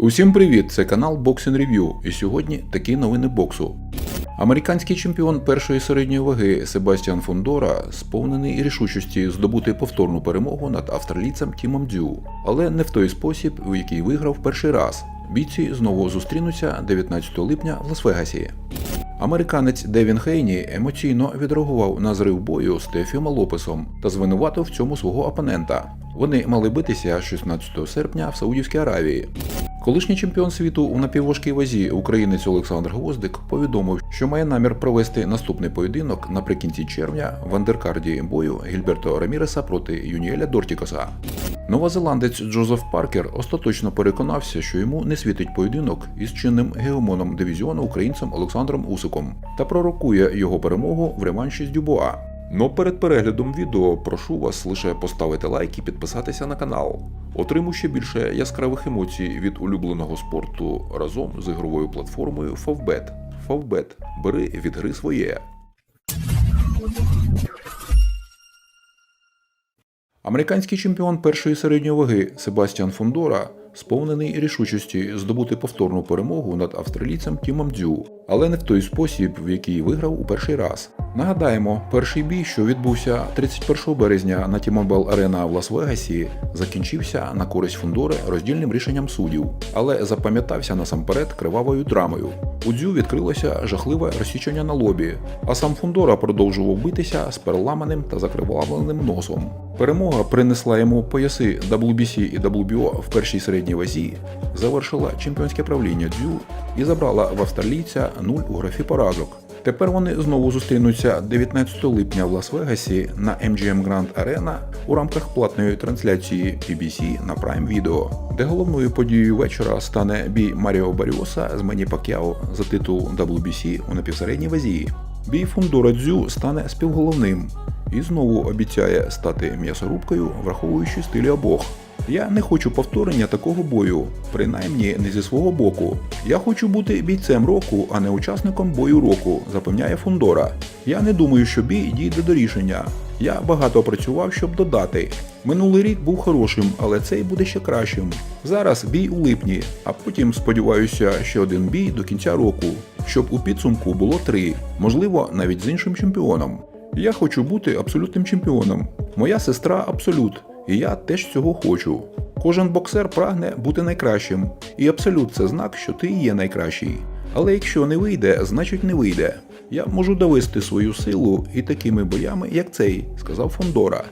Усім привіт! Це канал Boxing Review, і сьогодні такі новини боксу. Американський чемпіон першої середньої ваги Себастьян Фондора сповнений рішучості здобути повторну перемогу над австралійцем Тімом Дзю, але не в той спосіб, у який виграв перший раз. Бійці знову зустрінуться 19 липня в Лас-Вегасі. Американець Девін Хейні емоційно відреагував на зрив бою з Тефіма Лопесом та звинуватив в цьому свого опонента. Вони мали битися 16 серпня в Саудівській Аравії. Колишній чемпіон світу у напівважкій вазі українець Олександр Гвоздик повідомив, що має намір провести наступний поєдинок наприкінці червня в андеркарді бою Гільберто Раміреса проти Юніеля Дортікоса. Новозеландець Джозеф Паркер остаточно переконався, що йому не світить поєдинок із чинним гегемоном дивізіону українцем Олександром Усиком та пророкує його перемогу в реванші з Дюбуа. Но перед переглядом відео прошу вас лише поставити лайк і підписатися на канал. Отримуй ще більше яскравих емоцій від улюбленого спорту разом з ігровою платформою Favbet. Favbet. Бери від гри своє. Американський чемпіон першої середньої ваги Себастьян Фондора сповнений рішучості здобути повторну перемогу над австралійцем Тімом Дзю, але не в той спосіб, в який виграв у перший раз. Нагадаємо, перший бій, що відбувся 31 березня на T-Mobile Arena в Лас-Вегасі, закінчився на користь Фундори роздільним рішенням суддів, але запам'ятався насамперед кривавою драмою. У Дзю відкрилося жахливе розсічення на лобі, а сам Фундора продовжував битися з переламаним та закривавленим носом. Перемога принесла йому пояси WBC і WBO в першій середній вазі, завершила чемпіонське правління Дзю і забрала в австралійця нуль у графі поразок. Тепер вони знову зустрінуться 19 липня в Лас-Вегасі на MGM Grand Arena у рамках платної трансляції BBC на Prime Video, де головною подією вечора стане бій Маріо Баріоса з Мені Пакяо за титул WBC у напівсередній вазі. Бій Фундора Дзю стане співголовним і знову обіцяє стати м'ясорубкою, враховуючи стилі обох. Я не хочу повторення такого бою, принаймні не зі свого боку. Я хочу бути бійцем року, а не учасником бою року, запевняє Фундора. Я не думаю, що бій дійде до рішення. Я багато працював, щоб додати. Минулий рік був хорошим, але цей буде ще кращим. Зараз бій у липні, а потім сподіваюся, ще один бій до кінця року, щоб у підсумку було три, можливо, навіть з іншим чемпіоном. Я хочу бути абсолютним чемпіоном. Моя сестра абсолют, і я теж цього хочу. Кожен боксер прагне бути найкращим, і абсолют це знак, що ти є найкращий. Але якщо не вийде, значить не вийде. Я можу довести свою силу і такими боями, як цей, сказав Фондора.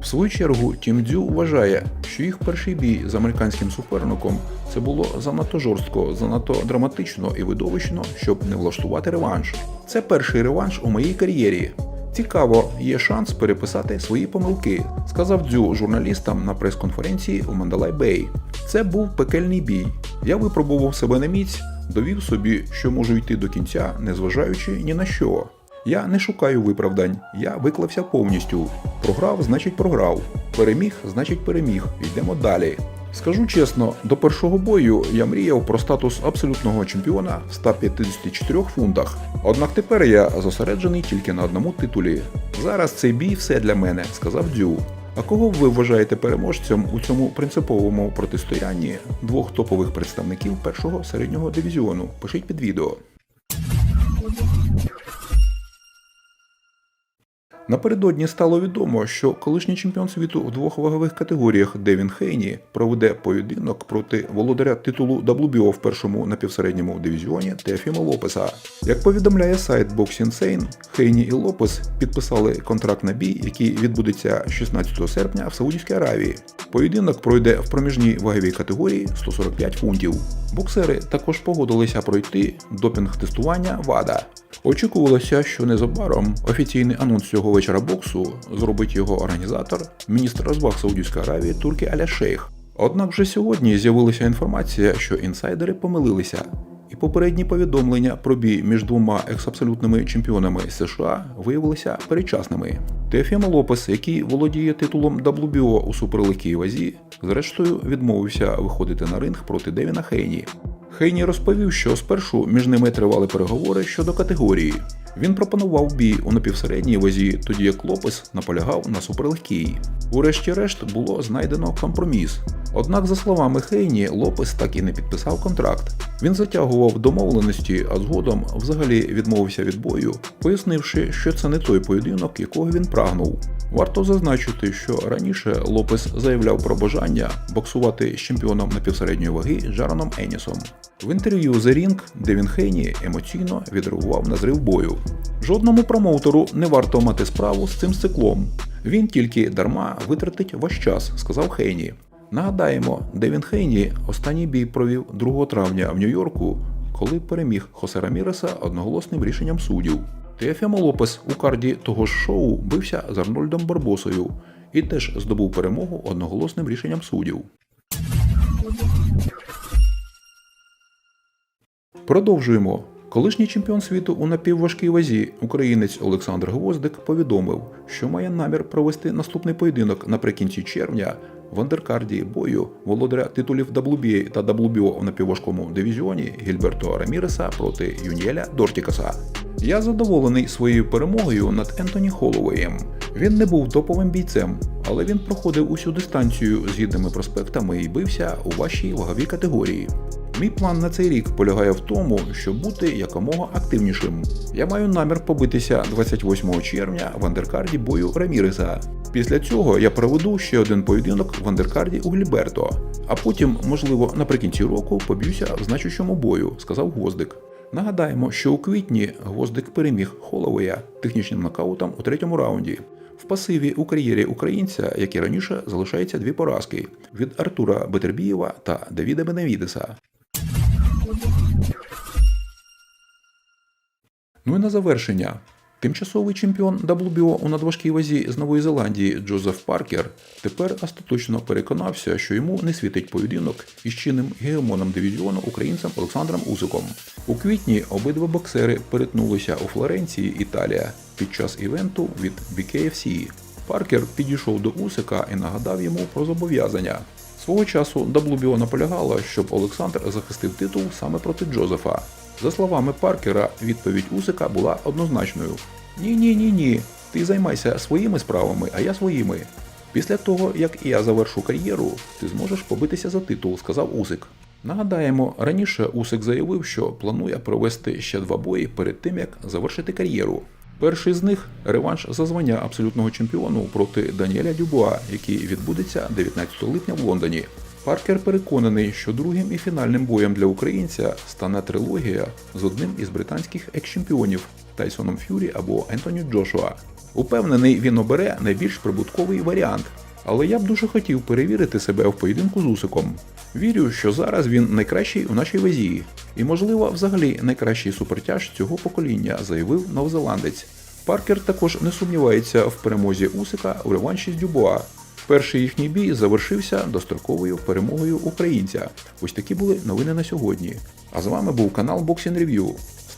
В свою чергу Тім Дзю вважає, що їх перший бій з американським суперником це було занадто жорстко, занадто драматично і видовищно, щоб не влаштувати реванш. Це перший реванш у моїй кар'єрі. Цікаво, є шанс переписати свої помилки, сказав Дзю журналістам на прес-конференції у Мандалай Бей. Це був пекельний бій. Я випробував себе на міць, довів собі, що можу йти до кінця, незважаючи ні на що. Я не шукаю виправдань, я виклався повністю. Програв, значить програв. Переміг, значить переміг. Йдемо далі. Скажу чесно, до першого бою я мріяв про статус абсолютного чемпіона в 154 фунтах. Однак тепер я зосереджений тільки на одному титулі. Зараз цей бій все для мене, сказав Дзю. А кого ви вважаєте переможцем у цьому принциповому протистоянні двох топових представників першого середнього дивізіону? Пишіть під відео. Напередодні стало відомо, що колишній чемпіон світу в двох вагових категоріях Девін Хейні проведе поєдинок проти володаря титулу WBO в першому напівсередньому дивізіоні Тефіма Лопеса. Як повідомляє сайт Box Insane, Хейні і Лопес підписали контракт на бій, який відбудеться 16 серпня в Саудівській Аравії. Поєдинок пройде в проміжній ваговій категорії 145 фунтів. Боксери також погодилися пройти допінг-тестування ВАДА. Очікувалося, що незабаром офіційний анонс цього вечора боксу зробить його організатор, міністр розваг Саудівської Аравії Турки Аля Шейх. Однак вже сьогодні з'явилася інформація, що інсайдери помилилися, і попередні повідомлення про бій між двома ексабсолютними чемпіонами США виявилися передчасними. Теофіма Лопес, який володіє титулом WBO у суперлегкій вазі, зрештою відмовився виходити на ринг проти Девіна Хейні. Хейні розповів, що спершу між ними тривали переговори щодо категорії. Він пропонував бій у напівсередній вазі, тоді як Лопес наполягав на суперлегкій. Урешті-решт було знайдено компроміс. Однак, за словами Хейні, Лопес так і не підписав контракт. Він затягував домовленості, а згодом взагалі відмовився від бою, пояснивши, що це не той поєдинок, якого він прагнув. Варто зазначити, що раніше Лопес заявляв про бажання боксувати з чемпіоном напівсередньої ваги Джараном Енісом. В інтерв'ю The Ring Девін Хейні емоційно відреагував на зрив бою. Жодному промоутеру не варто мати справу з цим циклом. Він тільки дарма витратить ваш час, сказав Хейні. Нагадаємо, Девін Хейні останній бій провів 2 травня в Нью-Йорку, коли переміг Хосе Раміреса одноголосним рішенням суддів. Теофімо Лопес у карді того ж шоу бився з Арнольдом Барбосою і теж здобув перемогу одноголосним рішенням суддів. Продовжуємо. Колишній чемпіон світу у напівважкій вазі, українець Олександр Гвоздик, повідомив, що має намір провести наступний поєдинок наприкінці червня в андеркарді бою володаря титулів WBA та WBO в напівважкому дивізіоні Гільберто Раміреса проти Юніеля Дортікаса. Я задоволений своєю перемогою над Ентоні Холлоуеєм. Він не був топовим бійцем, але він проходив усю дистанцію з гідними проспектами і бився у вашій ваговій категорії. Мій план на цей рік полягає в тому, щоб бути якомога активнішим. Я маю намір побитися 28 червня в андеркарді бою Раміреса. Після цього я проведу ще один поєдинок в андеркарді у Гліберто, а потім, можливо, наприкінці року поб'юся в значущому бою, сказав Гвоздик. Нагадаємо, що у квітні Гвоздик переміг Холовея технічним нокаутом у третьому раунді. В пасиві у кар'єрі українця, як і раніше, залишається дві поразки від Артура Бетербієва та Давіда Беневідеса. Ну і на завершення. Тимчасовий чемпіон WBO у надважкій вазі з Нової Зеландії Джозеф Паркер тепер остаточно переконався, що йому не світить поєдинок із чинним гегемоном дивізіону українцем Олександром Усиком. У квітні обидва боксери перетнулися у Флоренції, Італія, під час івенту від BKFC. Паркер підійшов до Усика і нагадав йому про зобов'язання. Свого часу WBO наполягала, щоб Олександр захистив титул саме проти Джозефа. За словами Паркера, відповідь Усика була однозначною: Ні, ні, ні, ні. Ти займайся своїми справами, а я своїми. Після того, як я завершу кар'єру, ти зможеш побитися за титул, сказав Усик. Нагадаємо, раніше Усик заявив, що планує провести ще два бої перед тим, як завершити кар'єру. Перший з них реванш за звання абсолютного чемпіону проти Даніеля Дюбуа, який відбудеться 19 липня в Лондоні. Паркер переконаний, що другим і фінальним боєм для українця стане трилогія з одним із британських екс-чемпіонів Тайсоном Ф'юрі або Ентоні Джошуа. Упевнений, він обере найбільш прибутковий варіант. Але я б дуже хотів перевірити себе в поєдинку з Усиком. Вірю, що зараз він найкращий у нашій вазі, і, можливо, взагалі найкращий супертяж цього покоління, заявив новозеландець. Паркер також не сумнівається в перемозі Усика у реванші з Дюбуа. Перший їхній бій завершився достроковою перемогою українця. Ось такі були новини на сьогодні. А з вами був канал Boxing Review.